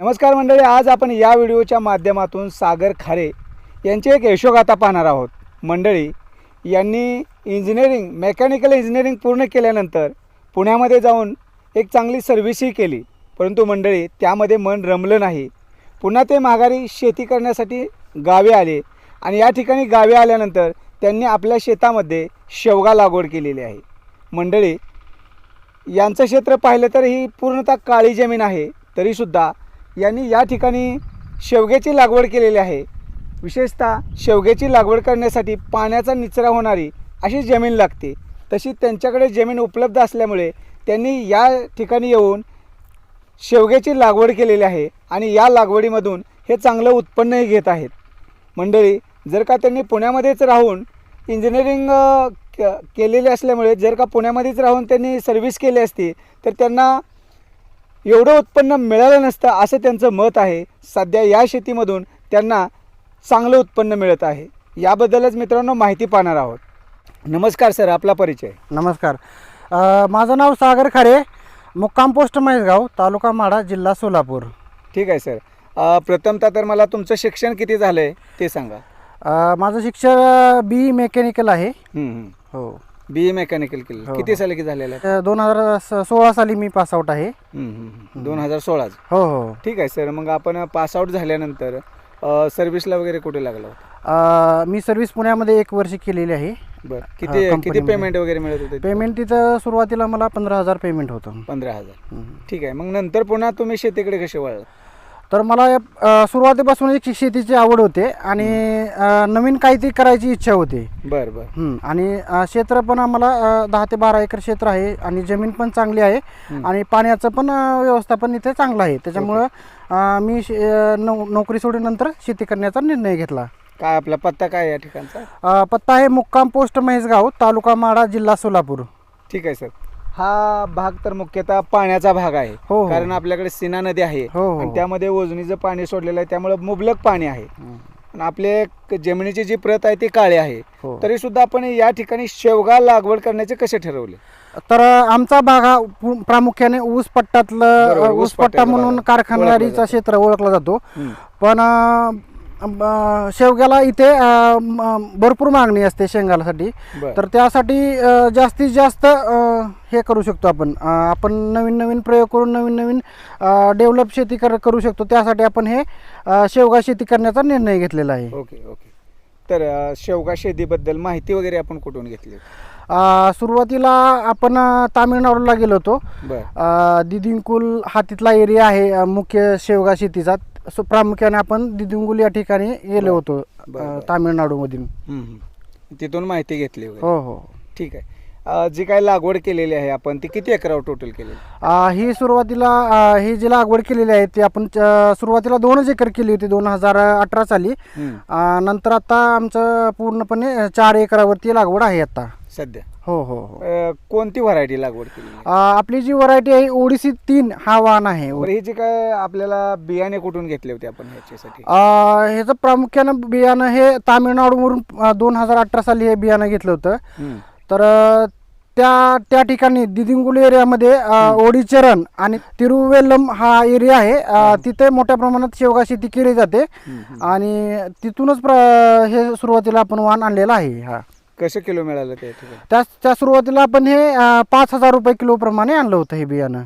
नमस्कार मंडळी आज आपण या व्हिडिओच्या माध्यमातून सागर खारे यांची एक यशोगाथा पाहणार आहोत. मंडळी यांनी इंजिनिअरिंग मेकॅनिकल इंजिनिअरिंग पूर्ण केल्यानंतर पुण्यामध्ये जाऊन एक चांगली सर्व्हिसही केली. परंतु मंडळी त्यामध्ये मन रमलं नाही. पुन्हा ते माघारी शेती करण्यासाठी गावी आले आणि या ठिकाणी गावी आल्यानंतर त्यांनी आपल्या शेतामध्ये शेवगा लागवड केलेली आहे. मंडळी यांचं क्षेत्र पाहिलं तर ही पूर्णतः काळी जमीन आहे तरीसुद्धा यांनी या ठिकाणी शेवग्याची लागवड केलेली आहे. विशेषतः शेवग्याची लागवड करण्यासाठी पाण्याचा निचरा होणारी अशी जमीन लागते. तशी त्यांच्याकडे जमीन उपलब्ध असल्यामुळे त्यांनी या ठिकाणी येऊन शेवग्याची लागवड केलेली आहे आणि या लागवडीमधून हे चांगलं उत्पन्नही घेत आहेत. मंडळी जर का त्यांनी पुण्यामध्येच राहून इंजिनिअरिंग केलेले क- असल्यामुळे जर का पुण्यामध्येच राहून त्यांनी सर्व्हिस केली असती तर त्यांना एवढं उत्पन्न मिळालं नसतं असं त्यांचं मत आहे. सध्या या शेतीमधून त्यांना चांगलं उत्पन्न मिळत आहे. याबद्दलच मित्रांनो माहिती पाहणार आहोत. नमस्कार सर आपला परिचय. नमस्कार. अ, माझं नाव सागर खारे मुक्काम पोस्ट महेशगाव तालुका माढा जिल्हा सोलापूर. ठीक आहे सर. अ, प्रथमतः तर मला तुमचं शिक्षण किती झालं आहे ते सांगा. अ, माझं शिक्षण बी मेकॅनिकल आहे. हम्म, हम्म. हो. बी ए मेकॅनिकल केलं हो, किती हो. साली की झालेलं आहे? दोन हजार सोळा साली मी पासआउट आहे. हम्म, हम्म, हम्म. दोन हजार सोळाच. हो हो. ठीक आहे सर मग आपण पासआउट झाल्यानंतर सर्व्हिसला वगैरे कुठे लागला होता? अ, मी सर्व्हिस पुण्यामध्ये एक वर्ष केलेली आहे. बरं. हा, किती किती. पेमेंट वगैरे मिळत होते पेमेंट तिथं सुरुवातीला मला पंधरा हजार पेमेंट होतं. पंधरा हजार. हम्म. ठीक आहे. मग नंतर पुन्हा तुम्ही शेतीकडे कसे वळला? तर मला सुरुवातीपासून एक शेतीची आवड होते आणि नवीन काहीतरी करायची इच्छा होती. बरं बरं. आणि क्षेत्र पण आम्हाला दहा ते बारा एकर क्षेत्र आहे आणि जमीन पण चांगली आहे. आणि पाण्याचं पण व्यवस्थापन इथे चांगलं आहे. त्याच्यामुळं मी नोकरी सोडल्यानंतर शेती करण्याचा निर्णय घेतला. काय आपला पत्ता काय या ठिकाणचा? पत्ता आहे मुक्काम पोस्ट महेशगाव तालुका माडा जिल्हा सोलापूर. ठीक आहे सर. हा भाग तर मुख्यतः पाण्याचा भाग आहे हो, हो. कारण आपल्याकडे सीना नदी आहे हो, हो. आणि त्यामध्ये ओजनीचं पाणी सोडलेलं आहे त्यामुळे मुबलक पाणी आहे आणि आपले क- जमिनीची जी प्रत आहे ती काळी आहे हो. तरी सुद्धा आपण या ठिकाणी शेवगा लागवड करण्याचे कसे ठरवले तर आमचा भाग हा पु- प्रामुख्याने ऊस पट्ट्यातलं बरोबर, ऊस ऊस पट्टा म्हणून भाग. कारखानदारीचा. क्षेत्र ओळखला जातो हम्म. पण अ, शेवग्याला इथे भरपूर मागणी असते शेंगासाठी. बरं. तर त्यासाठी जास्तीत जास्त हे करू शकतो आपण. आपण नवीन नवीन प्रयोग करून नवीन नवीन डेव्हलप शेती कर करू शकतो. त्यासाठी आपण हे शेवगा शेती करण्याचा निर्णय घेतलेला आहे. Okay okay. तर शेवगा शेतीबद्दल माहिती वगैरे आपण कुठून घेतली? सुरुवातीला आपण तामिळनाडूला गेलो होतो. दिदिंकुल हा तिथला एरिया आहे मुख्य शेवगा शेतीचा. सो प्रामुख्याने आपण दिदिंकुल या ठिकाणी गेलो. होतो. तामिळनाडूमधून. तिथून माहिती घेतली हो हो. ठीक आहे. जी काय लागवड केलेली आहे आपण ती किती एकरावर टोटल केलेली अ, ही सुरुवातीला ही जी लागवड केलेली आहे ती आपण सुरुवातीला दोनच एकर केली होती दोन हजार अठरा साली. नंतर आता आमचं पूर्णपणे चार एकरावरती लागवड आहे आता. सध्या. हो हो हो. अ, कोणती व्हरायटी लागवड आहे? अ, आपली जी व्हरायटी आहे ओडिसी तीन हा वाहन आहे. बरं ही जी काय आपल्याला बियाणे कुठून घेतले होते आपण ह्याच्यासाठी? अ, ह्याचं प्रामुख्यानं बियाणं हे तामिळनाडूवरून दोन हजार अठरा साली हे बियाणं घेतलं होतं. हम्म. तर अ, त्या त्या ठिकाणी दिदिंगुल एरियामध्ये अ, ओडीचरण आणि तिरुवेल्लम हा एरिया आहे. अ, तिथे मोठ्या प्रमाणात शेवगा शेती केली जाते. आणि तिथूनच प्र हे सुरुवातीला आपण वाण आणलेलं आहे हा. कसं किलो मिळालं ठिकाणी? त्या त्या सुरुवातीला आपण हे अ, पाच हजार रुपये किलो प्रमाणे आणलं होतं हे बियाणं.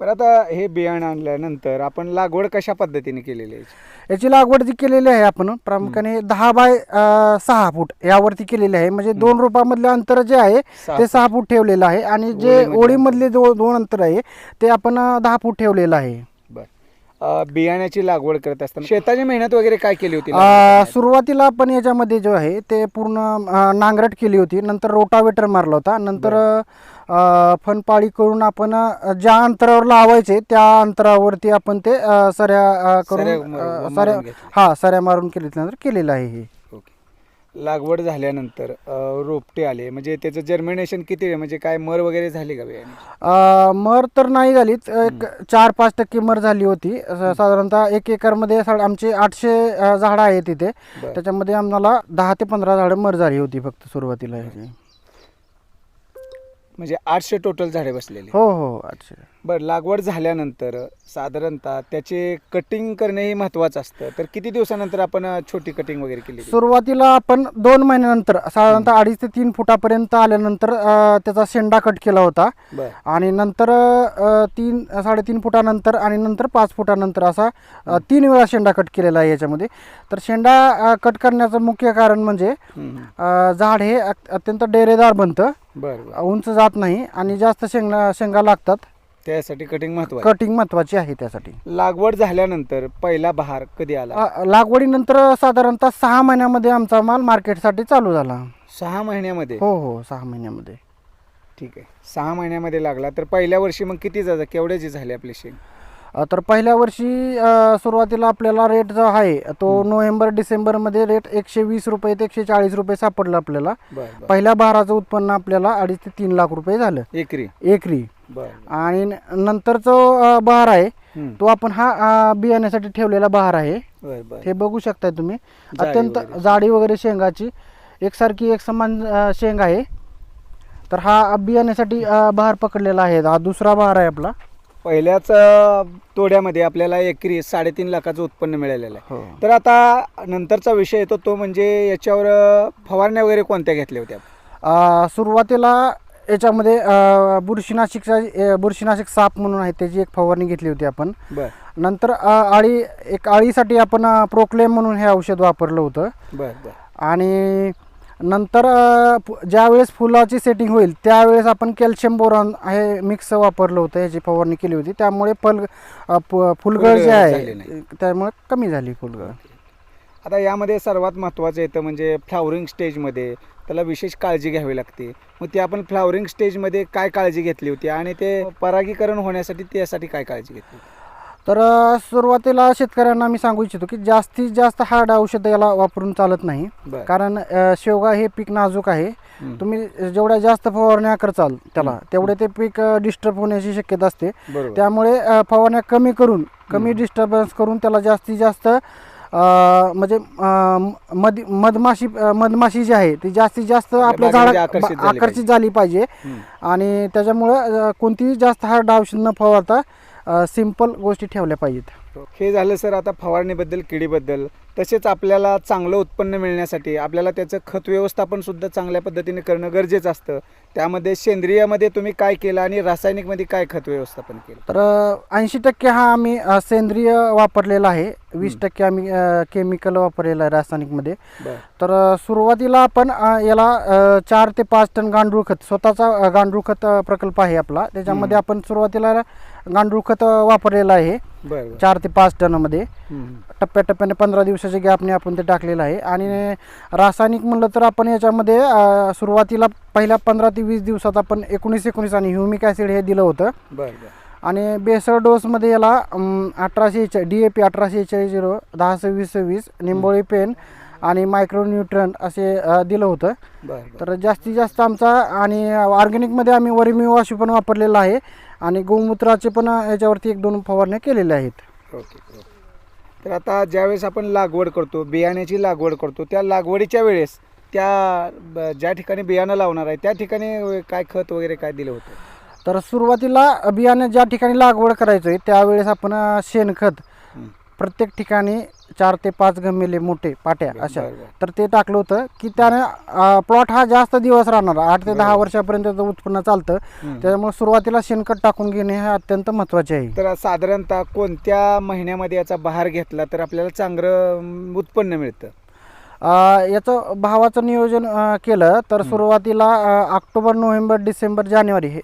बरं आता हे बियाणं आणल्यानंतर आपण लागवड कशा पद्धतीने केलेली आहे? याची लागवड जी केलेली आहे आपण प्रामुख्याने दहा बाय अ, सहा फूट यावरती केलेली आहे. म्हणजे दोन रोपामधले अंतर जे आहे सहा ते सहा फूट ठेवलेलं आहे. आणि जे ओळीमधले जो दोन अंतर आहे ते आपण अ, दहा फूट ठेवलेलं आहे. अ, बियाण्याची लागवड करत असताना शेताची मेहनत वगैरे काय केली होती अ? सुरुवातीला आपण याच्यामध्ये जो आहे ते पूर्ण अ, नांगरट केली होती नंतर रोटावेटर मारला होता नंतर अ, फनपाळी करून आपण अ, ज्या अंतरावर लावायचे त्या अंतरावरती आपण ते अ, सऱ्या अ, सऱ्या करून मारून- अ, मारून सऱ्या घेतल्या. हा सऱ्या मारून केल्यानंतर केलेलं आहे हे लागवड झाल्यानंतर अ, रोपटे आले. म्हणजे त्याचं जर्मिनेशन किती आहे? म्हणजे काय मर वगैरे झाली का बियाणे? अ, मर तर नाही झालीच एक चार पाच टक्के मर झाली होती. स- साधारणतः एक एकरमध्ये आमचे आठशे अ, झाडं आहेत तिथे बरं. त्याच्यामध्ये आम्हाला दहा ते पंधरा झाडं मर झाली होती फक्त सुरुवातीला. ह्याची. म्हणजे आठशे टोटल झाडे बसलेली. हो हो अच्छा बरं लागवड झाल्यानंतर साधारणतः त्याचे कटिंग करणे हे महत्त्वाचं असतं. तर किती दिवसानंतर आपण छोटी कटिंग वगैरे केली सुरुवातीला आपण दोन महिन्यानंतर साधारणतः अडीच ते तीन फुटापर्यंत आल्यानंतर त्याचा शेंडा कट केला होता. आणि नंतर तीन साडेतीन फुटानंतर आणि नंतर पाच फुटानंतर असा तीन वेळा शेंडा कट केलेला आहे याच्यामध्ये. तर शेंडा कट करण्याचं मुख्य कारण म्हणजे झाड हे अत- अत्यंत डेरेदार बनतं. बरं बरं. उंच जात नाही आणि जास्त शेंगा शेंगा लागतात. त्यासाठी कटिंग महत्त्वाचं कटिंग महत्वाची आहे त्यासाठी. लागवड झाल्यानंतर पहिला बहार कधी आला? अ, लागवडीनंतर साधारणतः सहा महिन्यामध्ये आमचा माल मार्केटसाठी चालू झाला. सहा महिन्यामध्ये? हो हो सहा महिन्यामध्ये. ठीक आहे. सहा महिन्यामध्ये लागला. तर पहिल्या वर्षी मग किती जा केवढ्याची झाली आपली शेंग? तर पहिल्या वर्षी सुरुवातीला आपल्याला रेट जो आहे तो नोव्हेंबर डिसेंबरमध्ये रेट एकशे वीस रुपये ते एकशे चाळीस रुपये सापडला आपल्याला. पहिल्या बहाराचं उत्पन्न आपल्याला अडीच ते तीन लाख रुपये झालं. एकरी. एकरी. आणि नंतर जो बहार आहे. तो आपण हा बियाण्यासाठी ठेवलेला बहार आहे. हे बघू शकताय तुम्ही. अत्यंत. जाडी वगैरे शेंगाची एकसारखी एक समान शेंग आहे. तर हा बियाण्यासाठी बहार पकडलेला आहे. हा दुसरा बहार आहे आपला. पहिल्याच तोड्यामध्ये आपल्याला एकरी साडेतीन लाखाचं उत्पन्न मिळालेलं आहे. हो. तर आता नंतरचा विषय येतो तो म्हणजे याच्यावर अ, फवारण्या वगैरे कोणत्या घेतल्या होत्या? अ, सुरुवातीला याच्यामध्ये अ, बुरशीनाशिकचा अ, बुरशीनाशक साप म्हणून आहे त्याची एक फवारणी घेतली होती आपण. बरं. नंतर अ, आळी एक आळीसाठी आपण प्रोक्लेम म्हणून हे औषध वापरलं होतं. बरं बरं. आणि नंतर ज्यावेळेस फुलाची सेटिंग होईल त्यावेळेस आपण कॅल्शियम बोरॉन हे मिक्स वापरलं होतं ह्याची फवारणी केली होती. त्यामुळे फल फुलगळ जे आहे. त्यामुळे कमी झाली फुलगळ. आता यामध्ये सर्वात महत्त्वाचं येतं म्हणजे फ्लावरिंग स्टेजमध्ये त्याला विशेष काळजी घ्यावी लागते. मग ती आपण फ्लावरिंग स्टेजमध्ये काय काळजी घेतली होती आणि ते परागीकरण होण्यासाठी त्यासाठी काय काळजी घेतली तर सुरुवातीला शेतकऱ्यांना मी सांगू इच्छितो की जास्तीत जास्त हार्ड औषध याला वापरून चालत नाही. कारण शेवगा हे पीक नाजूक आहे. तुम्ही जेवढ्या जास्त फवारण्या करचाल त्याला तेवढे ते पीक डिस्टर्ब होण्याची शक्यता असते. त्यामुळे फवारण्या कमी करून कमी. डिस्टर्बन्स करून त्याला जास्तीत जास्त म्हणजे मध मधमाशी मधमाशी जी आहे ती जास्तीत जास्त आपल्या बागेमध्ये झाडा आकर्षित झाली पाहिजे. आणि त्याच्यामुळं कोणतीही जास्त हार्ड औषध न फवारता सिंपल गोष्टी ठेवल्या पाहिजेत. हे झालं सर आता फवारणीबद्दल किडीबद्दल. तसेच आपल्याला चांगलं उत्पन्न मिळण्यासाठी आपल्याला त्याचं खत व्यवस्थापन सुद्धा चांगल्या पद्धतीने करणं गरजेचं असतं. त्यामध्ये सेंद्रियामध्ये तुम्ही काय केलं आणि रासायनिकमध्ये काय खत व्यवस्थापन केलं? तर ऐंशी टक्के हा आम्ही अ, सेंद्रिय वापरलेला आहे. वीस टक्के आम्ही केमिकल वापरलेलं आहे रासायनिकमध्ये. बरं. तर अ, सुरुवातीला आपण अ, याला अ, चार ते पाच टन गांडूळ खत स्वतःचा अ, गांडूळ खत अ, प्रकल्प आहे आपला. त्याच्यामध्ये आपण सुरुवातीला गांडूळ खत वापरलेलं आहे. बरं चार ते पाच टनमध्ये. टप्प्याटप्प्याने पंधरा दिवसाच्या गॅपने आपण ते टाकलेलं आहे. आणि रासायनिक म्हणलं तर आपण याच्यामध्ये सुरुवातीला पहिल्या पंधरा ते वीस दिवसात आपण एकोणीस एकोणीस आणि ह्युमिक ॲसिड हे दिलं होतं. बरं आणि बेसळ डोसमध्ये याला अठराशे डी ए पी अठराशे चाळीस झिरो दहा सव्वीस सव्वीस निंबोळी पेन आणि मायक्रोन्यूट्रंट असे दिलं होतं. तर जास्तीत जास्त आमचा आणि ऑर्गॅनिकमध्ये आम्ही वरिमिवाशी पण वापरलेला आहे. आणि गोमूत्राचे पण याच्यावरती एक दोन फवारण्या केलेल्या आहेत. ओके तर आता ज्यावेळेस आपण लागवड करतो बियाण्याची लागवड करतो त्या लागवडीच्या वेळेस त्या ब- ज्या ठिकाणी बियाणं लावणार आहे त्या ठिकाणी काय खत वगैरे काय दिलं होतं? तर सुरुवातीला बियाणे ज्या ठिकाणी लागवड करायचं आहे त्यावेळेस आपण अ, शेणखत. प्रत्येक ठिकाणी चार ते पाच गमेले मोठे पाट्या अशा. तर ते टाकलं होतं की त्याने प्लॉट हा जास्त दिवस राहणार. आठ ते दहा. वर्षापर्यंत उत्पन्न चालतं. त्याच्यामुळे सुरुवातीला शेणखत टाकून घेणे हे अत्यंत महत्त्वाचे आहे. तर साधारणतः कोणत्या महिन्यामध्ये याचा बहार घेतला तर आपल्याला चांगलं उत्पन्न मिळतं? याचं भावाचं नियोजन केलं तर सुरुवातीला ऑक्टोबर नोव्हेंबर डिसेंबर जानेवारी हे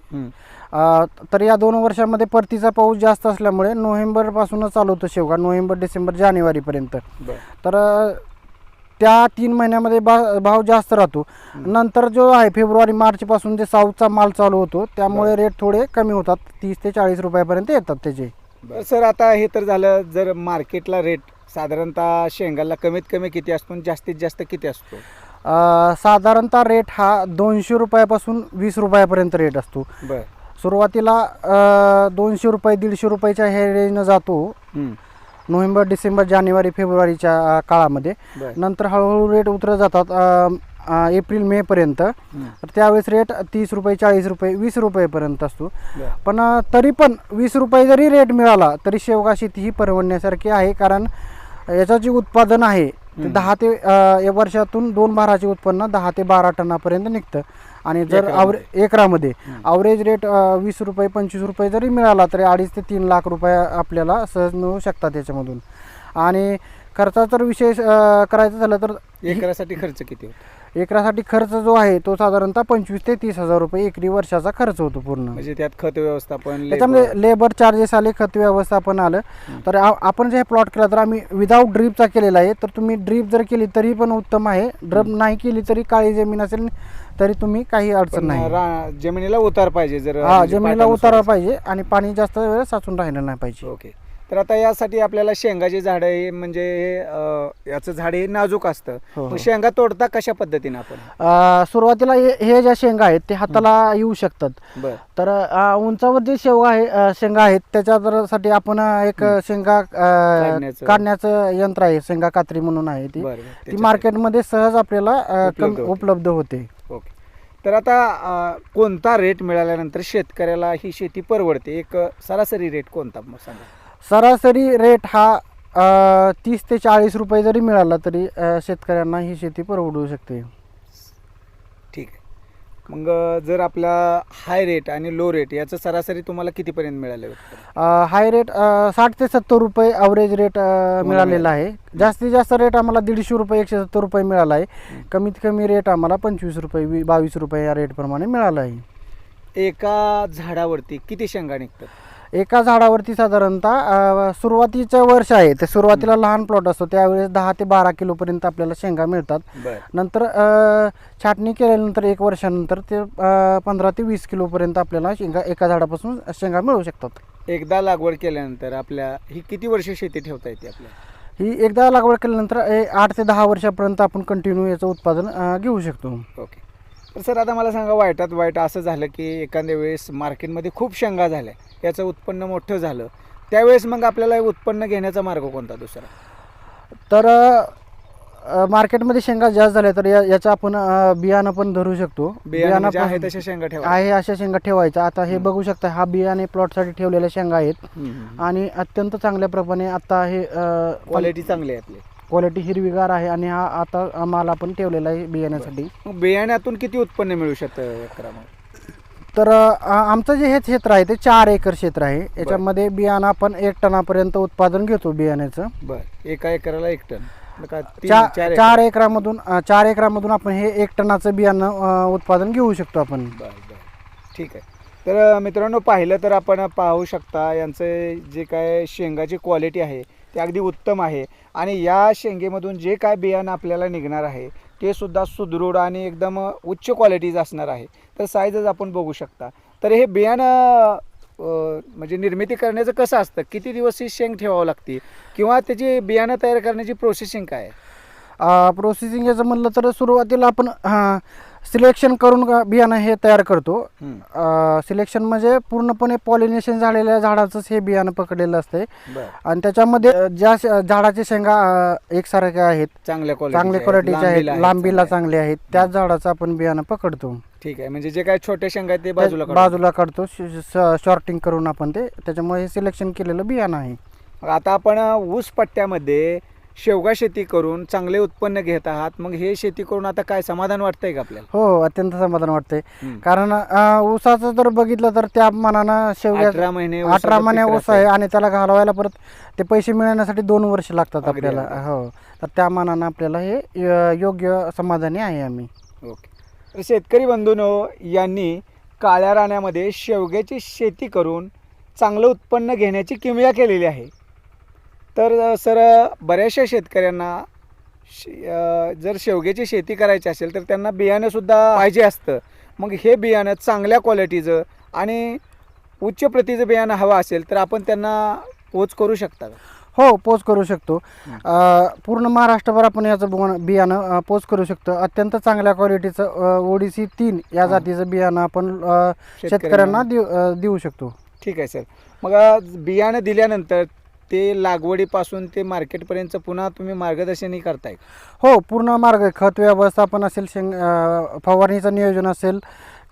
तर या दोन वर्षामध्ये परतीचा पाऊस जास्त असल्यामुळे नोव्हेंबरपासूनच चालू होतं शेवगा नोव्हेंबर डिसेंबर जानेवारीपर्यंत तर त्या तीन महिन्यामध्ये बा भाव जास्त राहतो. नंतर जो आहे फेब्रुवारी मार्चपासून जे साऊथचा माल चालू होतो त्यामुळे रेट थोडे कमी होतात. तीस ते चाळीस रुपयापर्यंत येतात त्याचे. सर आता हे तर झालं जर मार्केटला रेट साधारणतः शेंगाला कमीत कमी किती असतो आणि जास्तीत जास्त किती असतो? साधारणतः रेट हा दोनशे रुपयापासून वीस रुपयापर्यंत रेट असतो. सुरुवातीला दोनशे रुपये दीडशे रुपयाच्या हे रेंजनं जातो. नोव्हेंबर डिसेंबर जानेवारी फेब्रुवारीच्या काळामध्ये. नंतर हळूहळू रेट उतरत जातात एप्रिल मेपर्यंत तर त्यावेळेस रेट तीस रुपये चाळीस रुपये वीस रुपयेपर्यंत असतो. पण तरी पण वीस रुपये जरी रेट मिळाला तरी शेवगा शेती ही परवडण्यासारखी आहे. कारण याचं जे उत्पादन आहे. दहा ते या वर्षातून दोन भाराचे उत्पन्न दहा ते बारा टनापर्यंत निघतं. आणि जर एकरामध्ये. आवरे एकरामध्ये. अवरेज रेट वीस रुपये पंचवीस रुपये जरी मिळाला तरी अडीच ते तीन लाख रुपये आपल्याला सहज मिळू शकतात त्याच्यामधून आणि खर्चाचा जर विषय अ, करायचा झालं तर एकरासाठी खर्च किती होतो एकरासाठी खर्च जो आहे तो साधारणतः पंचवीस ते तीस हजार रुपये एकरी वर्षाचा खर्च होतो पूर्ण. म्हणजे त्यात खत व्यवस्थापन त्याच्यामध्ये. लेबर चार्जेस आले खत व्यवस्थापन आलं. तर आपण जे प्लॉट केला तर आम्ही विदाऊट ड्रीपचा केलेला आहे. तर तुम्ही ड्रीप जर केली तरी पण उत्तम आहे. ड्रप नाही केली तरी काळी जमीन असेल तरी तुम्ही काही अडचण नाही. जमिनीला उतार पाहिजे जर हा जमिनीला उतारा. पाहिजे आणि पाणी जास्त वेळ साचून राहिलं नाही पाहिजे. ओके. तर आता यासाठी आपल्याला शेंगाची झाडं हे म्हणजे हे, याचं झाड हे नाजूक असतं. हो, मग हो. शेंगा तोडता कशा पद्धतीने आपण? अं, सुरुवातीला हे हे ज्या शेंगा आहेत ते हाताला येऊ शकतात. बर. तर अं, उंचावर जे शेवगा आहे अं, शेंगा आहेत त्याच्यासाठी आपण अं, एक. शेंगा अं, काढण्याचं- काढण्याचं यंत्र आहे शेंगा कात्री म्हणून आहे ती. बर ती मार्केटमध्ये सहज आपल्याला अं, उपलब्ध कमी होते. उपलब्ध होते. ओके. तर आता अं, कोणता रेट मिळाल्यानंतर शेतकऱ्याला ही शेती परवडते? एक अं, सरासरी रेट कोणता? मग सांगा. सरासरी रेट हा तीस ते चाळीस रुपये जरी मिळाला तरी शेतकऱ्यांना ही शेती परवडू शकते. ठीक आहे. मग जर आपला हाय रेट आणि लो रेट याचं सरासरी तुम्हाला कितीपर्यंत मिळालं हाय रेट साठ ते सत्तर रुपये अवरेज रेट मिळालेला आहे. जास्तीत जास्त रेट आम्हाला दीडशे रुपये एकशे सत्तर रुपये मिळाला आहे. कमीत कमी रेट आम्हाला पंचवीस रुपये वी- बावीस रुपये या रेटप्रमाणे मिळाला आहे. एका झाडावरती किती शेंगा निघतात? एका झाडावरती साधारणतः सुरुवातीचं वर्ष आहे. ते सुरुवातीला लहान प्लॉट असतो. त्यावेळेस दहा ते बारा किलोपर्यंत आपल्याला शेंगा मिळतात. नंतर छाटणी केल्यानंतर एक वर्षानंतर ते पंधरा ते वीस किलोपर्यंत आपल्याला शेंगा एका झाडापासून शेंगा मिळू शकतात. एकदा लागवड केल्यानंतर आपल्या ही किती वर्ष शेती ठेवता येते आपल्याला ही एकदा लागवड केल्यानंतर आठ ते दहा वर्षापर्यंत आपण कंटिन्यू याचं उत्पादन घेऊ शकतो. ओके. तर सर आता मला सांगा वाईटात वाईट असं झालं की एखाद्या वेळेस मार्केटमध्ये खूप शेंगा झाल्या याचं उत्पन्न मोठं झालं त्यावेळेस मग आपल्याला उत्पन्न घेण्याचा मार्ग कोणता दुसरा? तर मार्केटमध्ये शेंगा जास्त झाल्या तर या याचं आपण बियाणं पण धरू शकतो. बियाणं म्हणजे आहे तशा शेंगा ठेवा आहे अशा शेंगा ठेवायच्या. आता हे. बघू शकता हा बियाणे प्लॉटसाठी ठेवलेल्या शेंगा आहेत. क्वालिटी आणि अत्यंत चांगल्या प्रमाणे आता हे चांगली आहे आपली. क्वालिटी हिरवीगार आहे आणि हा आता माल आपण ठेवलेला आहे बियाण्यासाठी. मग बियाण्यातून किती उत्पन्न मिळू शकतं एकरामध्ये? तर आमचं जे हे क्षेत्र आहे ते चार एकर क्षेत्र आहे. याच्यामध्ये बियाणं आपण एक टनापर्यंत उत्पादन घेतो बियाण्याचं. बर. एका एकराला एक टन. मग काय तीन- चा- चार चार एकरामधून अ, चार एकरामधून आपण हे एक टनाचं बियाणं अ, उत्पादन घेऊ शकतो आपण. बर बर. ठीक आहे. तर अ, मित्रांनो पाहिलं तर आपण पाहू शकता यांचं जे काय शेंगाची क्वालिटी आहे ते अगदी उत्तम आहे. आणि या शेंगेमधून जे काय बियाणं आपल्याला निघणार आहे ते सुद्धा सुदृढ आणि एकदम उच्च क्वालिटीचं असणार आहे. तर साईजच आपण बघू शकता. तर हे बियाणं म्हणजे निर्मिती करण्याचं कसं असतं? किती दिवस ही शेंग ठेवावं लागते? किंवा त्याची बियाणं तयार करण्याची प्रोसेसिंग काय आहे? प्रोसेसिंग याचं म्हणलं तर सुरुवातीला आपण सिलेक्शन करून बियाणं हे तयार करतो. सिलेक्शन म्हणजे पूर्णपणे पॉलिनेशन झालेल्या झाडाचंच हे बियाणं पकडलेलं असते आणि त्याच्यामध्ये ज्या श- झाडाचे शेंगा एकसारख्या आहेत. चांगल्या चांगल्या क्वालिटीचे आहेत. लांबीला चांगले आहेत. त्याच झाडाचं आपण बियाणं पकडतो. ठीक आहे. म्हणजे जे काय छोटे शेंगा आहेत ते बाजूला. बाजूला काढतो. शॉर्टिंग करून आपण ते. त्याच्यामुळे हे सिलेक्शन केलेलं बियाणं आहे. आता आपण ऊस पट्ट्यामध्ये शेवगा शेती करून चांगले उत्पन्न घेत आहात मग हे शेती करून आता काय समाधान वाटतंय का आपल्याला हो अत्यंत समाधान वाटतंय हं. कारण अ, ऊसाचं जर बघितलं तर त्या मानानं शेवग्या अठरा महिने अठरा महिने पीक ऊस आहे आणि त्याला घालवायला परत ते पैसे मिळवण्यासाठी दोन वर्ष लागतात अगदी, आपल्याला. हो तर त्या मानानं आपल्याला हे योग्य समाधानी आहे आम्ही. ओके तर शेतकरी बंधूंनो यांनी काळ्या राण्यामध्ये शेवग्याची शेती करून चांगलं उत्पन्न घेण्याची किमया केलेली आहे तर सर बऱ्याचशा शेतकऱ्यांना शे- जर शेवग्याची शेती करायची असेल तर त्यांना बियाणंसुद्धा पाहिजे असतं. मग हे बियाणं चांगल्या क्वालिटीचं आणि उच्च प्रतीचं बियाणं हवं असेल तर आपण त्यांना पोच करू शकता का? हो पोच करू शकतो. पूर्ण महाराष्ट्रभर आपण याचं बियाणं- बियाणं पोच करू शकतो. अत्यंत चांगल्या क्वालिटीचं ओडीसी तीन या. जातीचं बियाणं आपण शेतकऱ्यांना. देऊ देऊ शकतो. ठीक आहे सर. मग बियाणं दिल्यानंतर ते लागवडीपासून ते मार्केटपर्यंतचं पुन्हा तुम्ही मार्गदर्शनही करताय. हो पूर्ण मार्ग. खत व्यवस्थापन असेल शेंग अ, फवारणीचं नियोजन असेल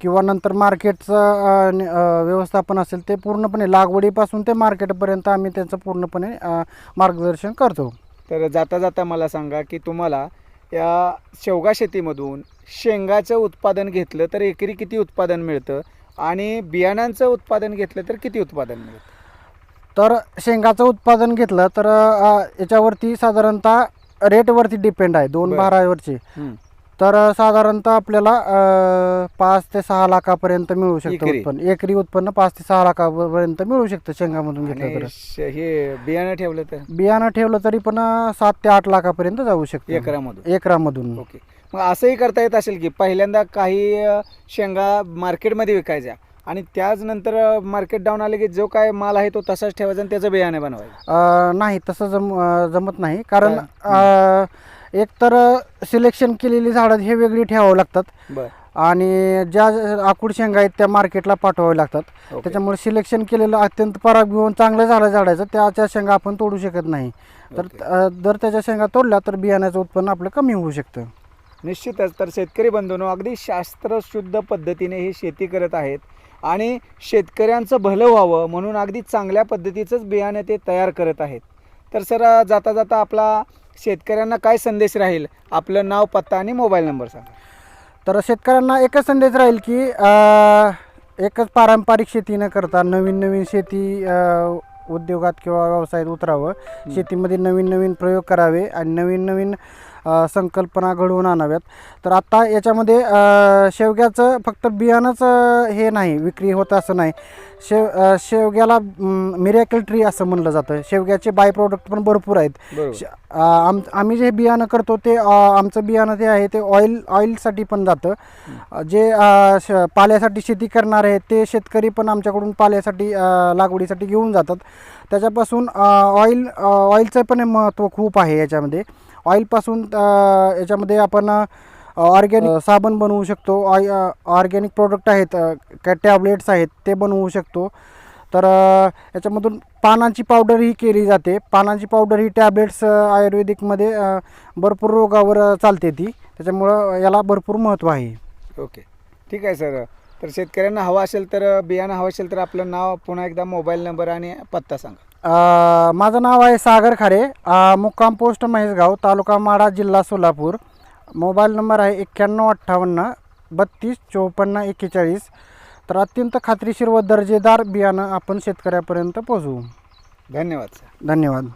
किंवा नंतर मार्केटचं अ, नि- अ, व्यवस्थापन असेल ते पूर्णपणे लागवडीपासून ते मार्केटपर्यंत आम्ही त्याचं पूर्णपणे अ, मार्गदर्शन करतो. तर जाता जाता मला सांगा की तुम्हाला या शेवगा शेतीमधून शेंगाचं उत्पादन घेतलं तर एकरी किती उत्पादन मिळतं आणि बियाणांचं उत्पादन घेतलं तर किती उत्पादन मिळतं? तर शेंगाचं उत्पादन घेतलं तर अ, याच्यावरती साधारणतः रेटवरती डिपेंड आहे दोन बरं. बारावरची. तर साधारणतः आपल्याला अ, पाच ते सहा लाखापर्यंत मिळू शकतं एकरी? उत्पन्न. एकरी उत्पन्न पाच ते सहा लाखापर्यंत मिळू शकतं शेंगामधून घेतलं आणि तर. श- हे बियाणं ठेवलं तर? बियाणं ठेवलं तरी पण अ, सात ते आठ लाखापर्यंत जाऊ शकतं. एकरामधून. एकरामधून. ओके. मग असंही करता येत असेल की पहिल्यांदा काही अ, शेंगा मार्केटमध्ये विकायच्या आणि त्याच नंतर मार्केट डाऊन आले की जो काय माल आहे तो तसाच ठेवायचा आणि त्याचं बियाणे बनवायचं. अ, नाही तसं जम अ, जमत नाही. कारण अ, एक तर सिलेक्शन केलेली झाडं हे वेगळी ठेवावं लागतात. बरं. आणि ज्या आकुड शेंगा आहेत त्या मार्केटला पाठवाव्या लागतात. ओके. त्याच्यामुळे सिलेक्शन केलेलं अत्यंत पराग घेऊन चांगलं झालं झाडाचं त्याच्या शेंगा आपण तोडू शकत नाही. तर. अ, जर त्याच्या शेंगा तोडल्या तर बियाण्याचं उत्पन्न आपलं कमी होऊ शकतं. निश्चितच. तर शेतकरी बंधूंनो अगदी शास्त्रशुद्ध पद्धतीने ही शेती करत आहेत. आणि शेतकऱ्यांचं भलं व्हावं म्हणून अगदी चांगल्या पद्धतीचंच बियाणं ते तयार करत आहेत. तर सर जाता जाता आपला शेतकऱ्यांना काय संदेश राहील? आपलं नाव पत्ता आणि मोबाईल नंबर सांगा. तर शेतकऱ्यांना एकच संदेश राहील की एकच पारंपरिक शेती न करता नवीन नवीन शेती उद्योगात किंवा व्यवसायात उतरावं. शेतीमध्ये नवीन नवीन प्रयोग करावे आणि नवीन नवीन संकल्पना घडवून आणाव्यात. तर आत्ता याच्यामध्ये शेवग्याचं फक्त बियाणंच हे नाही विक्री होतं असं नाही. शेव शेवग्याला मिरॅकल ट्री असं म्हणलं जातं. शेवग्याचे बाय प्रोडक्ट पण भरपूर आहेत. आम आम्ही जे बियाणं करतो ते आमचं बियाणं ते आहे ते ऑइल ऑइलसाठी पण जातं. जे पाल्यासाठी शेती करणार आहेत ते शेतकरी पण आमच्याकडून पाल्यासाठी लागवडीसाठी घेऊन जातात. त्याच्यापासून ऑइल ऑइलचं पण महत्त्व खूप आहे याच्यामध्ये. ऑइलपासून याच्यामध्ये आपण ऑर्गॅनिक साबण बनवू शकतो. ऑइ ऑर्गॅनिक प्रोडक्ट आहेत काय टॅबलेट्स आहेत ते बनवू शकतो. तर याच्यामधून पानांची पावडर ही केली जाते. पानांची पावडर ही टॅबलेट्स आयुर्वेदिकमध्ये भरपूर रोगावर चालते ती. त्याच्यामुळं याला भरपूर महत्त्व आहे. ओके. ठीक आहे सर. तर शेतकऱ्यांना हवं असेल तर बियाणं हवं असेल तर आपलं नाव पुन्हा एकदा मोबाईल नंबर आणि पत्ता सांगा. माझं नाव आहे सागर खारे. मुक्काम पोस्ट महेशगाव तालुका माडा जिल्हा सोलापूर. मोबाईल नंबर आहे एक्क्याण्णव अठ्ठावन्न बत्तीस चोपन्न एक्केचाळीस. तर अत्यंत खात्रीशीर व दर्जेदार बियाणं आपण शेतकऱ्यापर्यंत पोहोचवू. धन्यवाद सर. धन्यवाद.